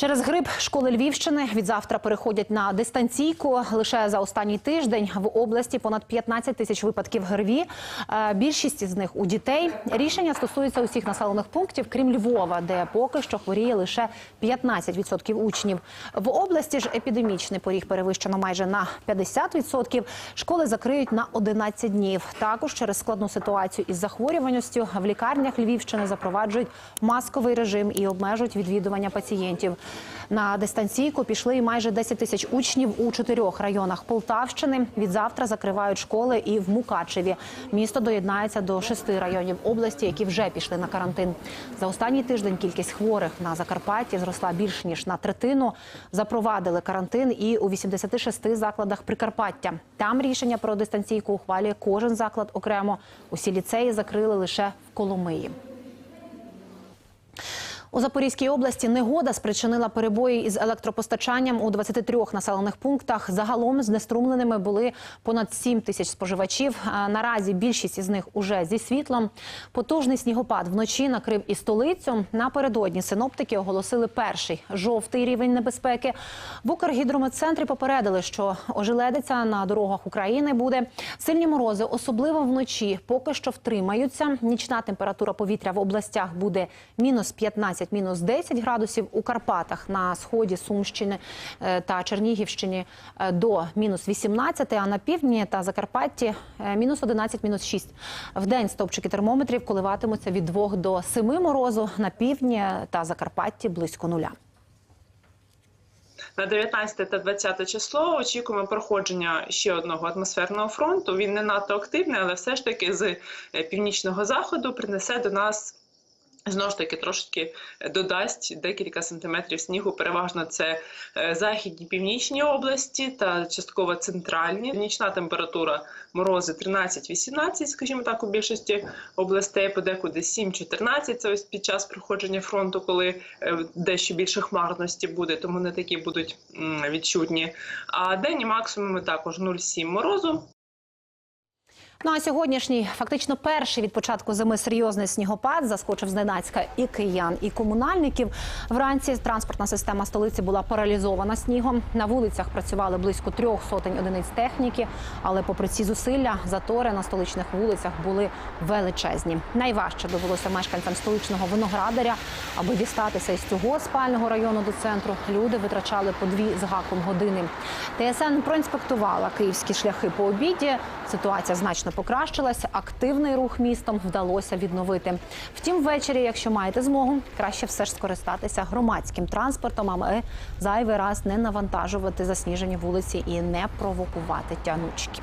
Через грип школи Львівщини від завтра переходять на дистанційку. Лише за останній тиждень в області понад 15 тисяч випадків ГРВІ. Е, Більшість з них у дітей. Рішення стосується усіх населених пунктів, крім Львова, де поки що хворіє лише 15% учнів. В області ж епідемічний поріг перевищено майже на 50%. Школи закриють на 11 днів. Також через складну ситуацію із захворюваністю в лікарнях Львівщини запроваджують масковий режим і обмежують відвідування пацієнтів. На дистанційку пішли і майже 10 тисяч учнів у чотирьох районах Полтавщини. Від завтра закривають школи і в Мукачеві. Місто доєднається до шести районів області, які вже пішли на карантин. За останній тиждень кількість хворих на Закарпатті зросла більш ніж на третину. Запровадили карантин і у 86 закладах Прикарпаття. Там рішення про дистанційку ухвалює кожен заклад окремо. Усі ліцеї закрили лише в Коломиї. У Запорізькій області негода спричинила перебої із електропостачанням у 23 населених пунктах. Загалом знеструмленими були понад 7 тисяч споживачів. Наразі більшість із них уже зі світлом. Потужний снігопад вночі накрив і столицю. Напередодні синоптики оголосили перший жовтий рівень небезпеки. В Укргідрометцентрі попередили, що ожеледиця на дорогах України буде. Сильні морози, особливо вночі, поки що втримаються. Нічна температура повітря в областях буде мінус 15 мінус 10 градусів у Карпатах на сході Сумщини е, та Чернігівщині е, до мінус 18, а на півдні та Закарпатті е, мінус 11, мінус 6. В день стовпчики термометрів коливатимуться від 2 до 7 морозу, на півдні та Закарпатті близько нуля. На 19 та 20 число очікуємо проходження ще одного атмосферного фронту. Він не надто активний, але все ж таки з північного заходу принесе до нас. Знову ж таки, трошки додасть декілька сантиметрів снігу. Переважно це е, західні північні області та частково центральні. Нічна температура морози 13-18, скажімо так, у більшості областей, подекуди 7-14. Це ось під час проходження фронту, коли е, дещо більше хмарності буде, тому не такі будуть відчутні. А денні максимуми також 0,7 морозу. Ну а сьогоднішній, фактично перший від початку зими серйозний снігопад заскочив зненацька і киян, і комунальників. Вранці транспортна система столиці була паралізована снігом. На вулицях працювали близько трьох сотень одиниць техніки, але попри ці зусилля затори на столичних вулицях були величезні. Найважче довелося мешканцям столичного виноградаря, аби дістатися із цього спального району до центру. Люди витрачали по дві з гаком години. ТСН проінспектувала київські шляхи по обіді. Ситуація значно покращилась. Активний рух містом вдалося відновити. Втім, ввечері, якщо маєте змогу, краще все ж скористатися громадським транспортом, аби зайвий раз не навантажувати засніжені вулиці і не провокувати тянучки.